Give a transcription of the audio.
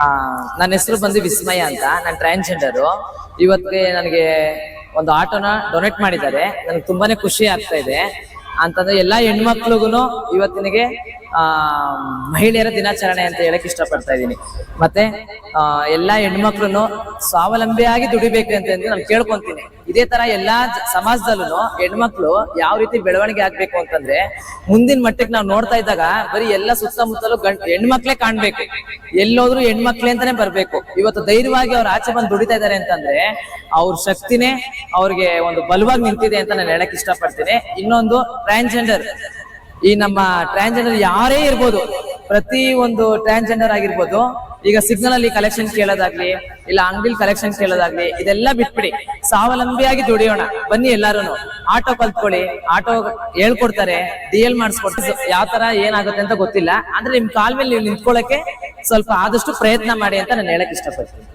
ಆ, ನನ್ನ ಹೆಸರು ಬಂದು ವಿಸ್ಮಯ ಅಂತ. ನಾನು ಟ್ರಾನ್ಸ್ಜೆಂಡರು ಇವತ್ತಿಗೆ ನನಗೆ ಒಂದು ಆಟೋನ ಡೊನೇಟ್ ಮಾಡಿದ್ದಾರೆ. ನನಗೆ ತುಂಬಾನೇ ಖುಷಿ ಆಗ್ತಾ ಇದೆ. ಅಂತಂದ್ರೆ ಎಲ್ಲಾ ಹೆಣ್ಮಕ್ಳಿಗೂ ಇವತ್ತಿನಿಗೆ ಮಹಿಳೆಯರ ದಿನಾಚರಣೆ ಅಂತ ಹೇಳಕ್ ಇಷ್ಟಪಡ್ತಾ ಇದ್ದೀನಿ. ಮತ್ತೆ ಎಲ್ಲಾ ಹೆಣ್ಮಕ್ಳು ಸ್ವಾವಲಂಬಿಯಾಗಿ ದುಡಿಬೇಕು ಅಂತ ನಾನು ಕೇಳ್ಕೊಂತೀನಿ. ಇದೇ ತರ ಎಲ್ಲಾ ಸಮಾಜದಲ್ಲೂ ಹೆಣ್ಮಕ್ಳು ಯಾವ ರೀತಿ ಬೆಳವಣಿಗೆ ಆಗ್ಬೇಕು ಅಂತಂದ್ರೆ, ಮುಂದಿನ ಮಟ್ಟಕ್ಕೆ ನಾವು ನೋಡ್ತಾ ಇದ್ದಾಗ ಬರೀ ಎಲ್ಲ ಸುತ್ತಮುತ್ತಲೂ ಗಂಡ್, ಹೆಣ್ಮಕ್ಳೆ ಕಾಣ್ಬೇಕು. ಎಲ್ಲೋದ್ರು ಹೆಣ್ಮಕ್ಳೇ ಅಂತಾನೆ ಬರ್ಬೇಕು. ಇವತ್ತು ಧೈರ್ಯವಾಗಿ ಅವ್ರು ಆಚೆ ಬಂದು ದುಡಿತಾ ಇದ್ದಾರೆ ಅಂತಂದ್ರೆ, ಅವ್ರ ಶಕ್ತಿನೇ ಅವ್ರಿಗೆ ಒಂದು ಬಲವಾಗಿ ನಿಂತಿದೆ ಅಂತ ನಾನು ಹೇಳಕ್ ಇಷ್ಟಪಡ್ತೀನಿ. ಇನ್ನೊಂದು ಟ್ರಾನ್ಸ್ಜೆಂಡರ್. ಈ ನಮ್ಮ ಟ್ರಾನ್ಸ್ಜೆಂಡರ್ ಯಾರೇ ಇರ್ಬೋದು, ಪ್ರತಿ ಒಂದು ಟ್ರಾನ್ಸ್ಜೆಂಡರ್ ಆಗಿರ್ಬೋದು, ಈಗ ಸಿಗ್ನಲ್ ಅಲ್ಲಿ ಕಲೆಕ್ಷನ್ ಕೇಳೋದಾಗ್ಲಿ, ಇಲ್ಲ ಅಂಗಡಿಲಿ ಕಲೆಕ್ಷನ್ ಕೇಳೋದಾಗ್ಲಿ, ಇದೆಲ್ಲ ಬಿಟ್ಬಿಡಿ. ಸ್ವಾವಲಂಬಿಯಾಗಿ ದುಡಿಯೋಣ. ಬನ್ನಿ ಎಲ್ಲಾರು ಆಟೋ ಕಲ್ತ್ಕೊಳ್ಳಿ. ಆಟೋ ಹೇಳ್ಕೊಡ್ತಾರೆ ಡಿ ಎಲ್ ಮಾಡಿಸ್ಕೊಡ್ತಾರೆ. ಯಾವ ತರ ಏನಾಗುತ್ತೆ ಅಂತ ಗೊತ್ತಿಲ್ಲ. ಅಂದ್ರೆ ನಿಮ್ ಕಾಲ್ ಮೇಲೆ ನೀವು ನಿಂತ್ಕೊಳ್ಳಕ್ಕೆ ಸ್ವಲ್ಪ ಆದಷ್ಟು ಪ್ರಯತ್ನ ಮಾಡಿ ಅಂತ ನಾನು ಹೇಳಕ್ ಇಷ್ಟಪಡ್ತೀನಿ.